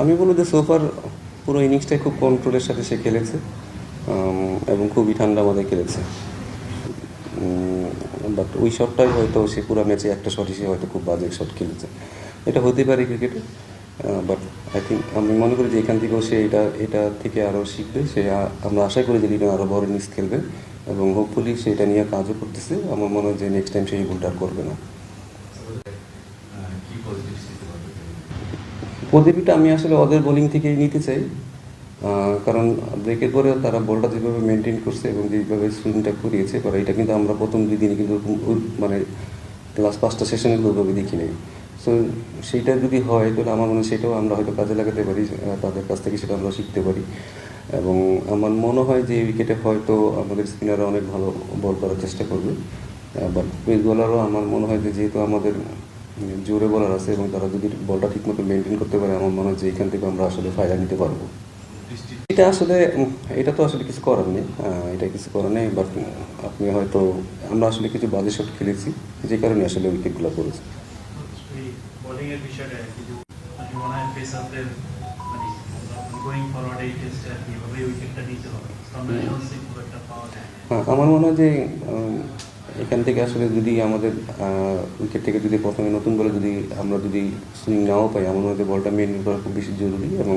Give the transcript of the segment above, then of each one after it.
আমি বলব যে সোফার পুরো ইনিংসটাই খুব কন্ট্রোলের সাথে সে খেলেছে এবং খুবই ঠান্ডা মাথায় খেলেছে। বাট ওই শটটাই হয়তো সে পুরো ম্যাচে একটা শটই সে হয়তো খুব বাজে শট খেলেছে। এটা হতে পারে ক্রিকেটে বাট আই থিঙ্ক আমি মনে করি যে এখান থেকেও সে এটা এটা থেকে আরও শিখবে। সে আমরা আশা করি যে লিডন আরও বড় ইনিংস খেলবে, এবং হোপফুলি সে এটা নিয়ে কাজও করতেছে। আমার মনে হয় যে নেক্সট টাইম সেই ভুলটা করবে না কি পজিটিভ দিতে পারবে প্রদীপটা আমি আসলে ওদের বোলিং থেকেই নিতে চাই। কারণ ব্রেকের পরে তারা বলটা যেভাবে মেনটেন করছে এবং যেভাবে সুইংটা করিয়েছে, এবার এটা কিন্তু আমরা প্রথম দুই দিনে কিন্তু মানে ক্লাস পাঁচটা সেশনে ওইভাবে দেখি নাই সো সেইটা যদি হয়, তাহলে আমার মনে হয় সেটাও আমরা হয়তো কাজে লাগাতে পারি তাদের কাছ থেকে সেটা আমরা শিখতে পারি। এবং আমার মনে হয় যে উইকেটে হয়তো আমাদের স্পিনাররা অনেক ভালো বল করার চেষ্টা করবে। বাট পেস বোলারও আমার মনে হয় যে যেহেতু আমাদের জোরে বলার আছে এবং তারা যদি বলটা ঠিকমতো মেনটেন করতে পারে আমার মনে হয় যে এখান থেকে আমরা আসলে ফায়দা নিতে পারব। এটা আসলে এটা তো আসলে কিছু করার নেই। এটা কিছু করার নেই বাট আপনি হয়তো আমরা আসলে কিছু বাজে শট খেলেছি যে কারণে আসলে উইকেটগুলো পড়েছে মনে হয় আমার মনে হয় যে এখান থেকে আসলে যদি আমাদের উইকেট থেকে যদি প্রথমে নতুন বলে যদি আমরা যদি সুইং নাও পাই, আমার মনে হয় যে বলটা মেনটেন করা খুব বেশি জরুরি এবং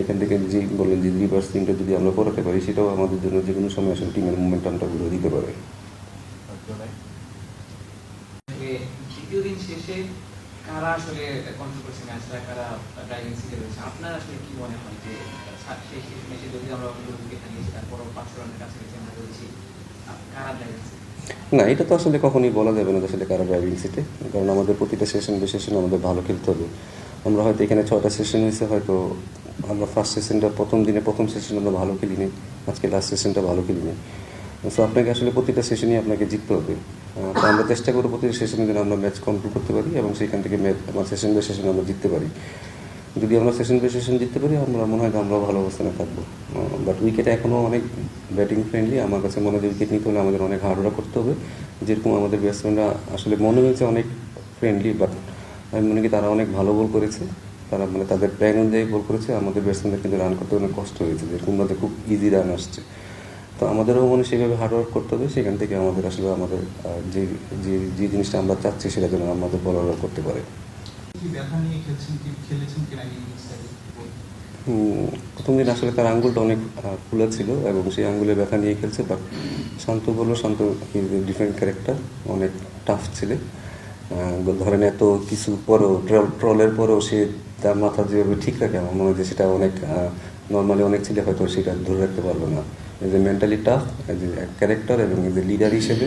এখান থেকে যে বললেন যে রিভার্স সুইংটা যদি আমরা করাতে পারি, সেটাও আমাদের জন্য যে কোনো সময় আসলে টিমের মুভমেন্টামটা ঘুরে দিতে পারে। কারা আসলে কন্ট্রোল করছে ম্যাচটা কারা ড্রাইভিং সিটে রয়েছে? আপনার আসলে কি মনে হয় যে শেষ যদি আমরা হারিয়েছি পাঁচশো রানের কাছাকাছি আমরা কারা ড্রাইভিং না, এটা তো আসলে কখনোই বলা যাবে না আসলে কারা ড্রাইভিং সিটে কারণ আমাদের প্রতিটা সেশন বে সেশন আমাদের ভালো খেলতে হবে। আমরা হয়তো এখানে ছটা সেশন হয়েছে, হয়তো আমরা ফার্স্ট সেশনটা প্রথম দিনে প্রথম সেশন আমরা ভালো খেলিনি, আজকে লাস্ট সেশনটা ভালো খেলিনি। সো আপনাকে আসলে প্রতিটা সেশনই আপনাকে জিততে হবে। তো আমরা চেষ্টা করব প্রতিটা সেশনে যেন আমরা ম্যাচ কন্ট্রোল করতে পারি এবং সেখান থেকে ম্যাচ আমার সেশন বাই সেশন আমরা জিততে পারি। যদি আমরা সেশন বাই সেশন জিততে পারি, আমরা মনে হয় আমরা ভালো অবস্থানে থাকব। বাট উইকেটে এখনও অনেক ব্যাটিং ফ্রেন্ডলি আমার কাছে মনে হয় উইকেট নিতে হলে আমাদের অনেক হার্ডওয়ার্ক করতে হবে। যেরকম আমাদের ব্যাটসম্যানরা আসলে মনে হয়েছে অনেক ফ্রেন্ডলি বাট আমি মনে করি তারা অনেক ভালো বল করেছে। তারা মানে তাদের প্ল্যান অনুযায়ী বল করেছে, আমাদের ব্যাটসম্যানদের কিন্তু রান করতে অনেক কষ্ট হয়েছে। যেরকম তাদের খুব ইজি রান আসছে। তো আমাদেরও মনে সেভাবে হার্ডওয়ার্ক করতে হবে, সেখান থেকে আমাদের আসলে আমাদের যে যে যে জিনিসটা আমরা চাচ্ছি সেটা যেন আমাদের বলাররা করতে পারে। প্রথম দিন আসলে তার আঙ্গুলটা অনেক খোলা ছিল এবং সেই আঙ্গুলে ব্যথা নিয়ে খেলছে বাট শান্ত বলল, শান্ত ডিফারেন্ট ক্যারেক্টার অনেক টাফ ছিল। ধরেন এত কিছু পরেও ট্রলের পরেও সে তার মাথা যেভাবে ঠিক রাখে, আমার মনে হয় যে সেটা অনেক নর্মালি অনেক ছেলে হয়তো সেটা ধরে রাখতে পারবে না। As a mentally tough as a character এবং এজ এ লিডার হিসেবে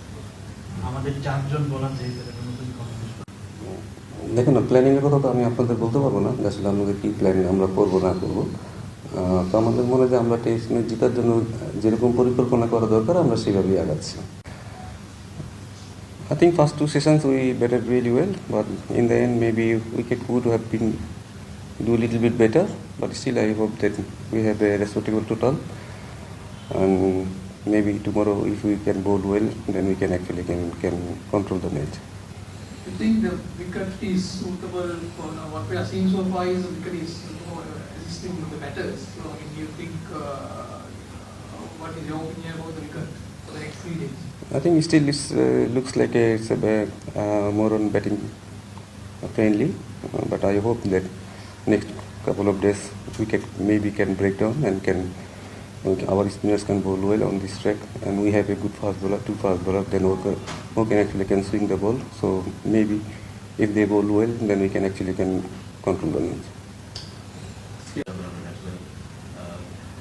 দেখেন চারজন বলা প্ল্যানিংয়ের কথা তো আমি আপনাদের বলতে পারব না আসলে আমাদের কী প্ল্যানিং আমরা করব, না করব। তো আমাদের মনে যে আমরা টেস্ট ম্যাচ জেতার জন্য যেরকম পরিকল্পনা করা দরকার, আমরা সেভাবেই আগাচ্ছি। I think first two sessions we better really well but in the end maybe we could good have been do little bit better but still I hope that we have a respectable total and maybe tomorrow if we can bowl well, then we can actually can can control the match. You think the wicket is suitable for now? What we are seeing so far is the wicket is more assisting the batters. So, I mean, do you think, uh, what is your opinion about the wicket for the next three days? I think still it uh, looks like a, it's a uh, more on batting friendly, uh, but I hope that next couple of days we can maybe can break down and can uh, our spinners can bowl well on this track, and we have a good fast bowler, two fast bowler, then who can, actually can swing the ball. So maybe if they bowl well, then we can actually can control the match.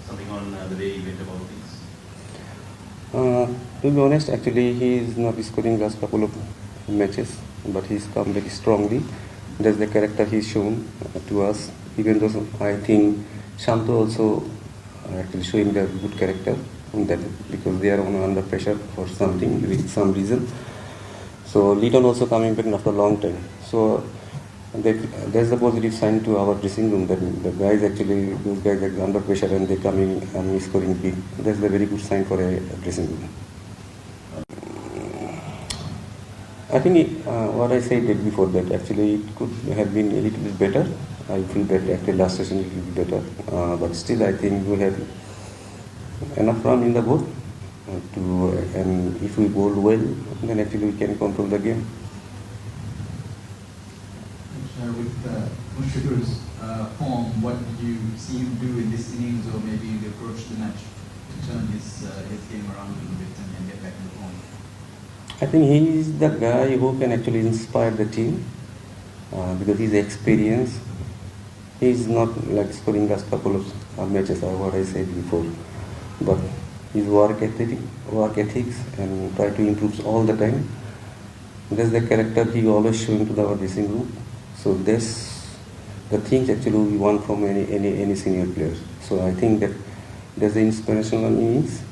something on uh, the day you went about things. Uh, to be honest, actually, he is not scoring last couple of matches, but he's come very strongly. That's the character he's shown uh, to us. Even though I think Shanto also uh, actually showing the good character that because they are under pressure for something with some reason. So Lidon also coming back after a long time. So that, that's the positive sign to our dressing room that the guys actually those guys are under pressure and they coming and scoring big. That's a very good sign for a dressing room. I think uh, what I said before that actually it could have been a little bit better. I feel that actually last session it will be better, uh, but still I think we have enough run in the boat uh, to and if we bowl well, then actually we can control the game. Uh, with uh, Mushikur's uh, form, what did you see him do in this innings, or maybe the approach to the match to turn his uh, his game around a little bit and, and get back in the form? I think he is the guy who can actually inspire the team uh, because his experience. He is not like scoring last couple of matches or what I said before, but his work ethic, work ethics, and try to improve all the time. That's the character he always showing to our dressing room. So that's the things actually we want from any any any senior players. So I think that that's the inspirational innings